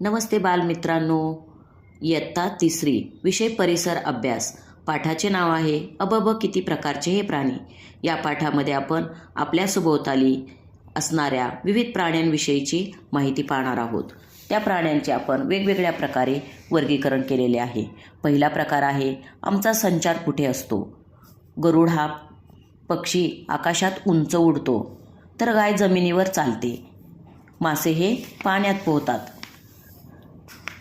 नमस्ते बालमित्रांनो. इयत्ता तिसरी. विषय परिसर अभ्यास. पाठाचे नाव आहे अबब किती प्रकारचे हे प्राणी? या पाठामध्ये आपण आपल्या सभोवताली असणाऱ्या विविध प्राण्यांविषयीची माहिती पाहणार आहोत. त्या प्राण्यांचे आपण वेगवेगळ्या प्रकारे वर्गीकरण केलेले आहे. पहिला प्रकार आहे आमचा संचार कुठे असतो? गरुड हा पक्षी आकाशात उंच उडतो तर गाय जमिनीवर चालते. मासे हे पाण्यात पोहतात.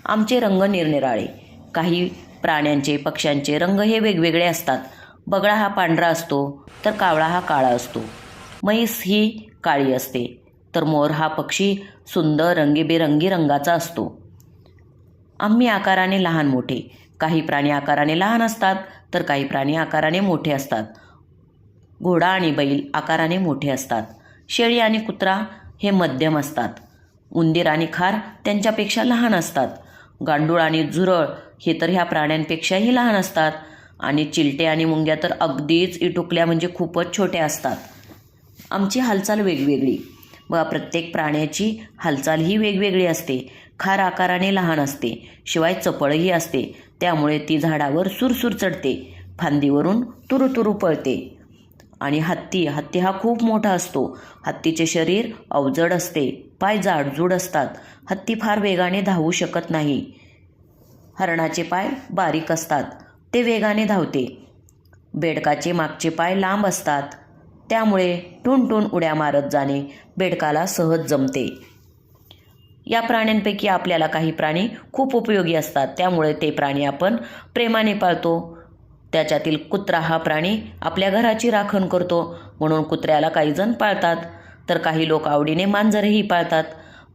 आमचे रंग निरनिराळे. काही प्राण्यांचे पक्ष्यांचे रंग हे वेगवेगळे असतात. बगळा हा पांढरा असतो तर कावळा हा काळा असतो. म्हैस ही काळी असते तर मोर हा पक्षी सुंदर रंगीबेरंगी रंगाचा असतो. आम्ही आकाराने लहान मोठे. काही प्राणी आकाराने लहान असतात तर काही प्राणी आकाराने मोठे असतात. घोडा आणि बैल आकाराने मोठे असतात. शेळी आणि कुत्रा हे मध्यम असतात. उंदीर आणि खार त्यांच्यापेक्षा लहान असतात. गांडूळ आणि झुरळ हे तर ह्या प्राण्यांपेक्षाही लहान असतात. आणि चिलटे आणि मुंग्या तर अगदीच इटुकल्या म्हणजे खूपच छोट्या असतात. आमची हालचाल वेगवेगळी. व प्रत्येक प्राण्याची हालचाल ही वेगवेगळी असते. खार आकाराने लहान असते. शिवाय चपळही असते. त्यामुळे ती झाडावर सुरसुर चढते. फांदीवरून तुरु तुरु पळते. आणि हत्ती. हत्ती हा खूप मोठा असतो. हत्तीचे शरीर अवजड असते. पाय जाडजूड असतात. हत्ती फार वेगाने धावू शकत नाही. हरणाचे पाय बारीक असतात. ते वेगाने धावते. बेडकाचे मागचे पाय लांब असतात. त्यामुळे टुनटुन उड्या मारत जाणे बेडकाला सहज जमते. या प्राण्यांपैकी आपल्याला काही प्राणी खूप उपयोगी असतात. त्यामुळे ते प्राणी आपण प्रेमाने पाळतो. त्याच्यातील कुत्रा हा प्राणी आपल्या घराची राखण करतो. म्हणून कुत्र्याला काही जण पाळतात. तर काही लोक आवडीने मांजरही पाळतात.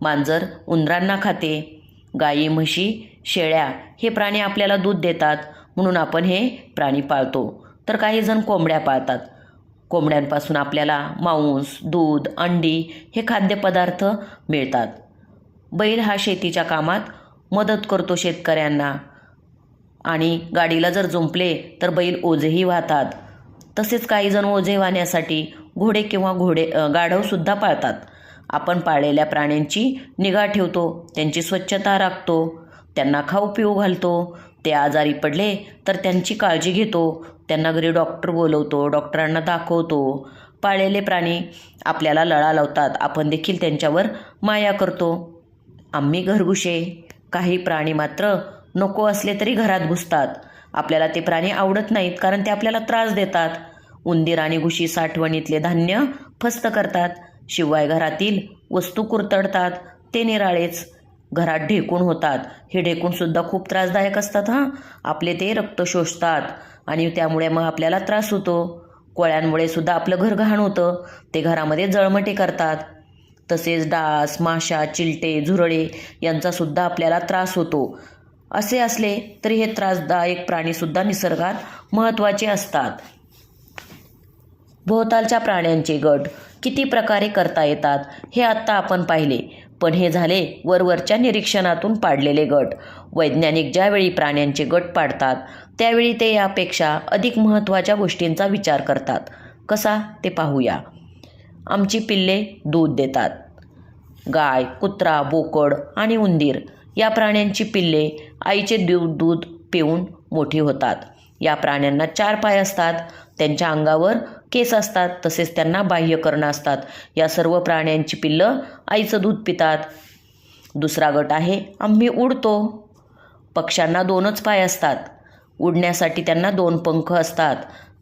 मांजर उंदरांना खाते. गाई म्हशी शेळ्या हे प्राणी आपल्याला दूध देतात. म्हणून आपण हे प्राणी पाळतो. तर काही जण कोंबड्या पाळतात. कोंबड्यांपासून आपल्याला मांस दूध अंडी हे खाद्यपदार्थ मिळतात. बैल हा शेतीच्या कामात मदत करतो शेतकऱ्यांना. आणि गाडीला जर जुंपले तर बैल ओझेही वाहतात. तसेच काही जण ओझे वाहण्यासाठी घोडे किंवा घोडे गाढवसुद्धा पाळतात. आपण पाळलेल्या प्राण्यांची निगा ठेवतो त्यांची स्वच्छता राखतो त्यांना खाऊ पिऊ घालतो ते आजारी पडले तर त्यांची काळजी घेतो त्यांना घरी डॉक्टर बोलवतो डॉक्टरांना दाखवतो. पाळलेले प्राणी आपल्याला लळा लावतात आपण देखील त्यांच्यावर माया करतो. आम्ही घरगुशे काही प्राणी मात्र नको असले तरी घरात घुसतात. आपल्याला ते प्राणी आवडत नाहीत कारण ते आपल्याला त्रास देतात. उंदीर आणि घुशी साठवणीतले धान्य फस्त करतात. शिवाय घरातील वस्तू कुरतडतात. ते निराळेच घरात ढेकूण होतात. हे ढेकूणसुद्धा खूप त्रासदायक असतात हां? आपले ते रक्त शोषतात आणि त्यामुळे मग आपल्याला त्रास होतो. कोळ्यांमुळे सुद्धा आपलं घर घाण होतं. ते घरामध्ये जळमटे करतात. तसेच डास माशा चिलटे झुरळे यांचासुद्धा आपल्याला त्रास होतो. असे असले तरी हे त्रासदायक प्राणीसुद्धा निसर्गात महत्त्वाचे असतात. भोवतालच्या प्राण्यांचे गट किती प्रकारे करता येतात हे आत्ता आपण पाहिले पण हे झाले वरवरच्या निरीक्षणातून पाडलेले गट. वैज्ञानिक ज्यावेळी प्राण्यांचे गट पाडतात त्यावेळी ते यापेक्षा अधिक महत्त्वाच्या गोष्टींचा विचार करतात. कसा? ते पाहूया. आमची पिल्ले दूध देतात. गाय कुत्रा बोकड आणि उंदीर या प्राण्यांची पिल्ले आईचे दूध दूध पिऊन मोठी होतात. या प्राण्यांना चार पाय असतात. त्यांच्या अंगावर केस असतात. तसेच त्यांना बाह्यकर्ण असतात. या सर्व प्राण्यांची पिल्लं आईचं दूध पितात. दुसरा गट आहे आम्ही उडतो. पक्ष्यांना दोनच पाय असतात. उडण्यासाठी त्यांना दोन पंख असतात.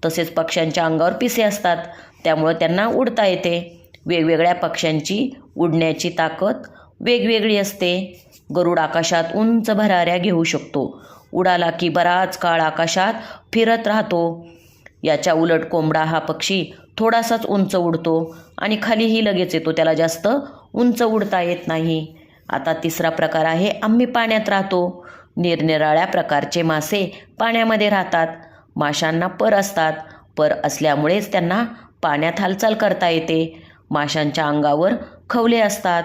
तसेच पक्ष्यांच्या अंगावर पिसे असतात. त्यामुळं त्यांना उडता येते. वेगवेगळ्या पक्ष्यांची उडण्याची ताकद वेगवेगळी असते. गरुड आकाशात उंच भराऱ्या घेऊ शकतो. उडाला की बराच काळ आकाशात फिरत राहतो. याच्या उलट कोंबडा हा पक्षी थोडासाच उंच उडतो आणि खालीही लगेच येतो. त्याला जास्त उंच उडता येत नाही. आता तिसरा प्रकार आहे आम्ही पाण्यात राहतो. निरनिराळ्या प्रकारचे मासे पाण्यामध्ये राहतात. माशांना पर असतात. पर असल्यामुळेच त्यांना पाण्यात हालचाल करता येते. माशांच्या अंगावर खवले असतात.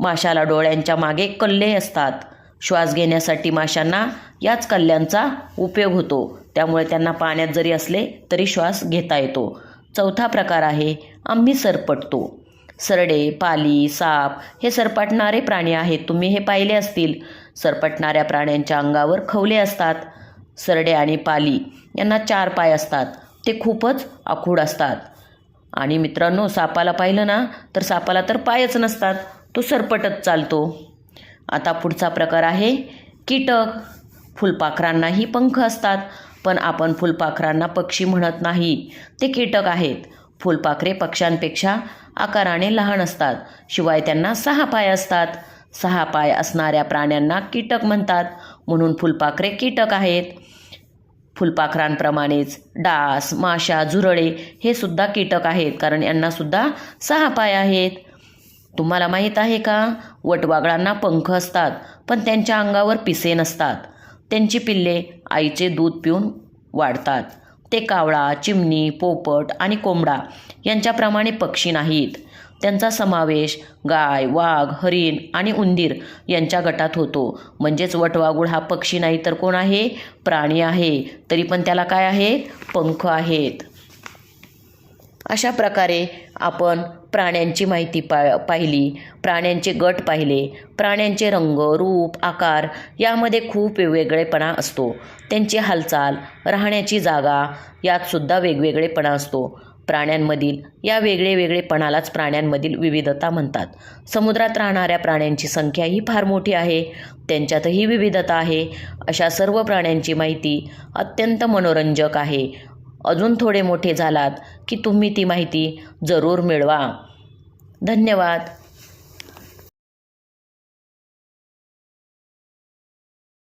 माशाला डोळ्यांच्या मागे कल्ले असतात. श्वास घेण्यासाठी माशांना याच कल्ल्यांचा उपयोग होतो. त्यामुळे त्यांना पाण्यात जरी असले तरी श्वास घेता येतो. चौथा प्रकार आहे आम्ही सरपटतो. सरडे पाली साप हे सरपटणारे प्राणी आहेत. तुम्ही हे पाहिले असतील. सरपटणाऱ्या प्राण्यांच्या अंगावर खवले असतात. सरडे आणि पाली यांना चार पाय असतात. ते खूपच आखूड असतात. आणि मित्रांनो सापाला पाहिलं ना तर सापाला तर पायच नसतात. तो सरपटत चालतो. आता पुढचा प्रकार आहे कीटक. फुलपाखरांनाही पंख असतात पण आपण फुलपाखरांना पक्षी म्हणत नाही. ते कीटक आहेत. फुलपाखरे पक्ष्यांपेक्षा आकाराने लहान असतात शिवाय त्यांना सहा पाय असतात. सहा पाय असणाऱ्या प्राण्यांना कीटक म्हणतात म्हणून फुलपाखरे कीटक आहेत. फुलपाखरांप्रमाणेच डास माशा झुरळे हे सुद्धा कीटक आहेत कारण यांना सुद्धा सहा पाय आहेत. तुम्हाला माहीत आहे का? वटवागळांना पंख असतात पण त्यांच्या अंगावर पिसे नसतात. त्यांची पिल्ले आईचे दूध पिऊन वाढतात. ते कावळा चिमणी पोपट आणि कोंबडा यांच्याप्रमाणे पक्षी नाहीत. त्यांचा समावेश गाय वाघ हरिण आणि उंदीर यांच्या गटात होतो. म्हणजेच वटवागुळ हा पक्षी नाही तर कोण आहे? प्राणी आहे. तरी पण त्याला काय आहे? पंख आहेत. अशा प्रकारे आपण प्राण्यांची माहिती पा पाहिली. प्राण्यांचे गट पाहिले. प्राण्यांचे रंग रूप आकार यामध्ये खूप वेगवेगळेपणा असतो. त्यांची हालचाल राहण्याची जागा यातसुद्धा वेगवेगळेपणा असतो. प्राण्यांमधील या वेगळे वेगळेपणालाच प्राण्यांमधील विविधता म्हणतात. समुद्रात राहणाऱ्या प्राण्यांची संख्याही फार मोठी आहे. त्यांच्यातही विविधता आहे. अशा सर्व प्राण्यांची माहिती अत्यंत मनोरंजक आहे. अजून थोडे मोठे झालात की तुम्ही ती माहिती जरूर मिळवा. धन्यवाद.